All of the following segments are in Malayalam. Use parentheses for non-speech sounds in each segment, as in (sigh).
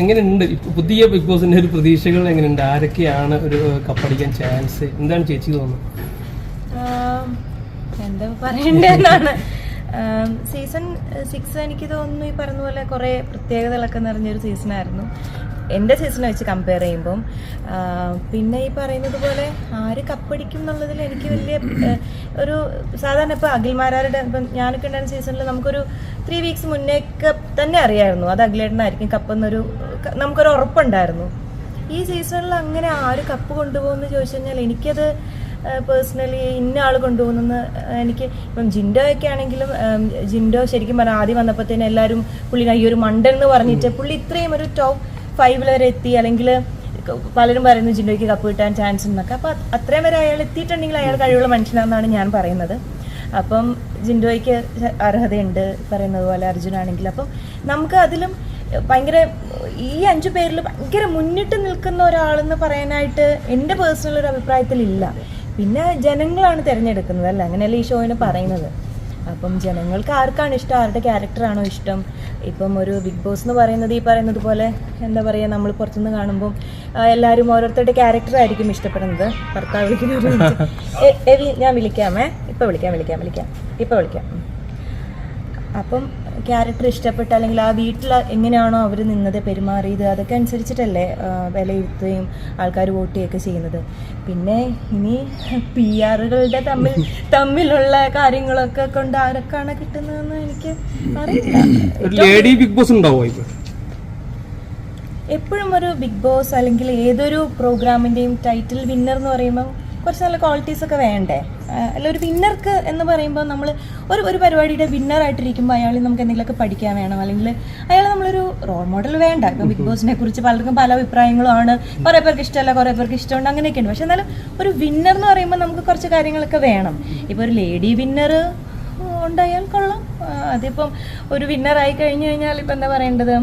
എങ്ങനെയുണ്ട്? പുതിയ ബിഗ് ബോസിന്റെ ഒരു പ്രതീക്ഷകൾ എങ്ങനെയുണ്ട്? ആരൊക്കെയാണ് ഒരു കപ്പടിക്കാൻ ചാൻസ് എന്താണ് ചേച്ചി തോന്നുന്നത്? എന്താ പറയണ്ടെന്നാണ് സീസൺ സിക്സ് എനിക്ക് തോന്നുന്നു ഈ പറഞ്ഞ പോലെ കുറേ പ്രത്യേകതകളൊക്കെ നിറഞ്ഞൊരു സീസണായിരുന്നു എന്റെ സീസണെ വെച്ച് കമ്പയർ ചെയ്യുമ്പം പിന്നെ ഈ പറയുന്നത് പോലെ ആര് കപ്പടിക്കും എന്നുള്ളതിൽ എനിക്ക് വലിയ ഒരു സാധാരണ ഇപ്പോൾ അഖിൽമാരാരുടെ ഇപ്പം ഞാനൊക്കെ ഉണ്ടായിരുന്ന സീസണിൽ നമുക്കൊരു ത്രീ വീക്സ് മുന്നേക്ക് തന്നെ അറിയായിരുന്നു. അത് അഖിലേട്ടനായിരിക്കും കപ്പെന്നൊരു നമുക്കൊരു ഉറപ്പുണ്ടായിരുന്നു. ഈ സീസണിൽ അങ്ങനെ ആര് കപ്പ് കൊണ്ടുപോകുമെന്ന് ചോദിച്ചു കഴിഞ്ഞാൽ എനിക്കത് പേഴ്സണലി ഇന്ന ആൾ കൊണ്ടുപോകുന്നെന്ന് എനിക്ക് ഇപ്പം ജിൻഡോ ഒക്കെ ആണെങ്കിലും ജിൻഡോ ശരിക്കും പറഞ്ഞാൽ ആദ്യം വന്നപ്പോഴത്തേനും എല്ലാവരും പുള്ളി ഈ ഒരു മണ്ടൻ എന്ന് പറഞ്ഞിട്ട് പുള്ളി ഇത്രയും ഒരു ടോപ്പ് ഫൈവിൽ വരെ എത്തി. അല്ലെങ്കിൽ പലരും പറയുന്നു ജിൻഡോയ്ക്ക് കപ്പ് കിട്ടാൻ ചാൻസ് എന്നൊക്കെ. അപ്പോൾ അത്രയും വരെ അയാൾ എത്തിയിട്ടുണ്ടെങ്കിൽ അയാൾ കഴിവുള്ള മനുഷ്യനാണെന്നാണ് ഞാൻ പറയുന്നത്. അപ്പം ജിൻഡോയ്ക്ക് അർഹതയുണ്ട് പറയുന്നത് പോലെ അർജുനാണെങ്കിൽ അപ്പം നമുക്ക് അതിലും ഭയങ്കര ഈ അഞ്ചു പേരിൽ ഭയങ്കര മുന്നിട്ട് നിൽക്കുന്ന ഒരാളെന്ന് പറയാനായിട്ട് എന്റെ പേഴ്സണൽ ഒരു അഭിപ്രായത്തിൽ ഇല്ല പിന്നെ ജനങ്ങളാണ് തിരഞ്ഞെടുക്കുന്നത് അല്ല? അങ്ങനെയല്ല ഈ ഷോയിന് പറയുന്നത്? അപ്പം ജനങ്ങൾക്ക് ആർക്കാണ് ഇഷ്ടം? ആരുടെ ക്യാരക്ടറാണോ ഇഷ്ടം? ഇപ്പം ഒരു ബിഗ് ബോസ് എന്ന് പറയുന്നത് ഈ പറയുന്നത് പോലെ എന്താ പറയുക നമ്മൾ പുറത്തുനിന്ന് കാണുമ്പോൾ എല്ലാവരും ഓരോരുത്തരുടെ ക്യാരക്ടറായിരിക്കും ഇഷ്ടപ്പെടുന്നത്. ഭർത്താവ് വിളിക്കുന്ന ഒരു minute. എ- എവി ഞാൻ വിളിക്കാമേ? ഇപ്പം വിളിക്കാം വിളിക്കാം വിളിക്കാം. ഇപ്പം വിളിക്കാം. അപ്പം ക്യാരക്ടർ ഇഷ്ടപ്പെട്ട അല്ലെങ്കിൽ ആ വീട്ടിൽ എങ്ങനെയാണോ അവർ നിന്നത് പെരുമാറിയത് അതൊക്കെ അനുസരിച്ചിട്ടല്ലേ വിലയിരുത്തുകയും ആൾക്കാർ വോട്ട് ചെയ്യുകയൊക്കെ ചെയ്യുന്നത്. പിന്നെ ഇനി പി ആറുകളുടെ തമ്മിൽ (laughs) തമ്മിലുള്ള കാര്യങ്ങളൊക്കെ കൊണ്ട് ആരൊക്കെയാണ് കിട്ടുന്നതെന്ന് എനിക്ക് അറിയില്ല. എപ്പോഴും ഒരു ബിഗ് ബോസ് അല്ലെങ്കിൽ ഏതൊരു പ്രോഗ്രാമിന്റെയും ടൈറ്റിൽ വിന്നർ എന്ന് പറയുമ്പോൾ കുറച്ച് നല്ല ക്വാളിറ്റീസ് ഒക്കെ വേണ്ടേ? അല്ല ഒരു വിന്നർക്ക് എന്ന് പറയുമ്പോൾ നമ്മൾ ഒരു ഒരു പരിപാടിയുടെ വിന്നറായിട്ടിരിക്കുമ്പോൾ അയാളിൽ നമുക്ക് എന്തെങ്കിലുമൊക്കെ പഠിക്കാൻ വേണം. അല്ലെങ്കിൽ അയാൾ നമ്മളൊരു റോൾ മോഡൽ വേണ്ട. ഇപ്പം ബിഗ് ബോസിനെ കുറിച്ച് പലർക്കും പല അഭിപ്രായങ്ങളുമാണ് കുറേ പേർക്ക് ഇഷ്ടമല്ല കുറേ പേർക്ക് ഇഷ്ടമുണ്ട് അങ്ങനെയൊക്കെ ഉണ്ട് പക്ഷെ എന്നാലും ഒരു വിന്നർ എന്ന് പറയുമ്പോൾ നമുക്ക് കുറച്ച് കാര്യങ്ങളൊക്കെ വേണം. ഇപ്പോൾ ഒരു ലേഡി വിന്നർ ഉണ്ടായാൽ കൊള്ളാം. അതിപ്പം ഒരു വിന്നറായി കഴിഞ്ഞു കഴിഞ്ഞാൽ ഇപ്പം എന്താ പറയേണ്ടത്?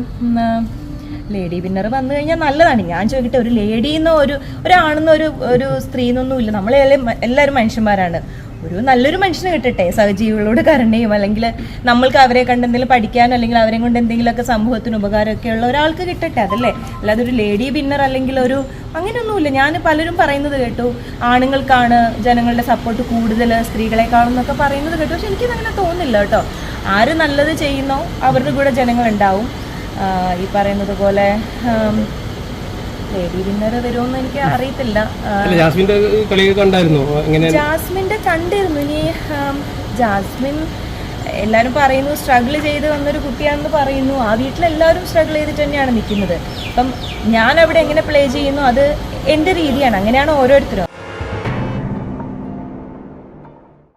ലേഡി വിന്നർ വന്നു കഴിഞ്ഞാൽ നല്ലതാണ്. ഞാൻ ചോദിക്കട്ടെ ഒരു ലേഡിന്നോ ഒരു ഒരാണെന്നോ ഒരു ഒരു സ്ത്രീ എന്നൊന്നും ഇല്ല. നമ്മളെ എല്ലാവരും മനുഷ്യന്മാരാണ്. ഒരു നല്ലൊരു മനുഷ്യന് കിട്ടട്ടെ സഹജീവികളോട് കരുണയും അല്ലെങ്കിൽ നമ്മൾക്ക് അവരെ കണ്ട് എന്തെങ്കിലും പഠിക്കാനോ അല്ലെങ്കിൽ അവരെ കൊണ്ട് എന്തെങ്കിലുമൊക്കെ സമൂഹത്തിന് ഉപകാരമൊക്കെ ഉള്ള ഒരാൾക്ക് കിട്ടട്ടെ അതല്ലേ? അല്ലാതെ ഒരു ലേഡി വിന്നർ അല്ലെങ്കിൽ ഒരു അങ്ങനെയൊന്നുമില്ല. ഞാൻ പലരും പറയുന്നത് കേട്ടു ആണുങ്ങൾക്കാണ് ജനങ്ങളുടെ സപ്പോർട്ട് കൂടുതൽ സ്ത്രീകളെക്കാളെന്നൊക്കെ പറയുന്നത് കേട്ടു. പക്ഷെ എനിക്കതങ്ങനെ തോന്നുന്നില്ല കേട്ടോ. ആര് നല്ലത് ചെയ്യുന്നോ അവരുടെ കൂടെ ജനങ്ങളുണ്ടാവും. ഈ പറയുന്നത് പോലെ ലേഡി വിന്നർ വരുമെന്ന് എനിക്ക് അറിയത്തില്ല. ജാസ്മിന്റെ കണ്ടായിരുന്നോ? കണ്ടിരുന്നു. ഇനി ജാസ്മിൻ എല്ലാവരും പറയുന്നു സ്ട്രഗിൾ ചെയ്ത് വന്നൊരു കുട്ടിയാണെന്ന് പറയുന്നു. ആ വീട്ടിലെല്ലാവരും സ്ട്രഗിൾ ചെയ്തിട്ട് തന്നെയാണ് നിൽക്കുന്നത്. അപ്പം ഞാൻ അവിടെ എങ്ങനെ പ്ലേ ചെയ്യുന്നു? അത് എന്റെ രീതിയാണ്. അങ്ങനെയാണ് ഓരോരുത്തരും.